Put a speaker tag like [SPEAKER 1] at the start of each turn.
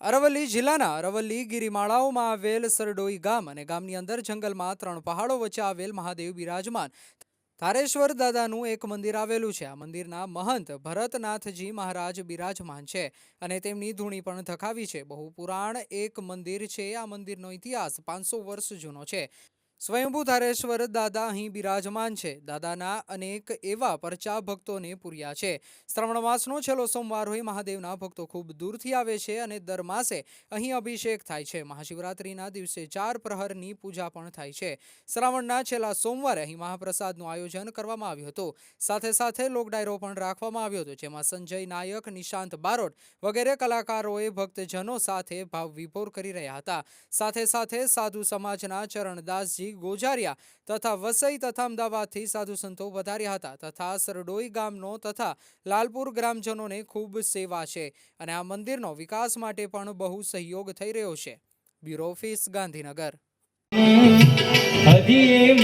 [SPEAKER 1] અરવલ્લી જિલ્લાના અરવલ્લી ગિરિમાળાઓમાં આવેલ સરડોઈ ગામ અને ગામની અંદર જંગલમાં ત્રણ પહાડો વચ્ચે આવેલ મહાદેવ બિરાજમાન તારેશ્વર દાદાનું એક મંદિર આવેલું છે. આ મંદિરના મહંત ભરતનાથજી મહારાજ બિરાજમાન છે અને તેમની ધૂણી પણ ધખાવી છે. બહુ પુરાણ એક મંદિર છે. આ મંદિરનો ઇતિહાસ પાંચસો વર્ષ જૂનો છે. સ્વયંભૂ ધારેશ્વર દાદા અહીં બિરાજમાન છે. દાદાના અનેક એવા પરચા ભક્તોને પૂર્યા છે. શ્રવણ માસનો છેલ્લો સોમવાર હોય મહાદેવના ભક્તો ખૂબ દૂરથી આવે છે અને દર માસે અહીં અભિષેક થાય છે. મહાશિવરાત્રિના દિવસે ચાર પ્રહરની પૂજા પણ થાય છે. શ્રાવણના છેલ્લા સોમવારે અહીં મહાપ્રસાદનું આયોજન કરવામાં આવ્યું હતું. સાથે સાથે લોકડાયરો પણ રાખવામાં આવ્યો હતો, જેમાં સંજય નાયક, નિશાંત બારોટ વગેરે કલાકારોએ ભક્તજનો સાથે ભાવ વિભોર કરી રહ્યા હતા. સાથે સાથે સાધુ સમાજના ચરણદાસજી ગોજારિયા તથા વસઈ તથા અમદાવાદથી સાધુ સંતો વધાર્યા હતા તથા સરડોઈ ગામનો તથા લાલપુર ગ્રામજનોને ખૂબ સેવા છે અને આ મંદિરનો વિકાસ માટે પણ બહુ સહયોગ થઈ રહ્યો છે. Bureau office, Gandhinagar.
[SPEAKER 2] હજી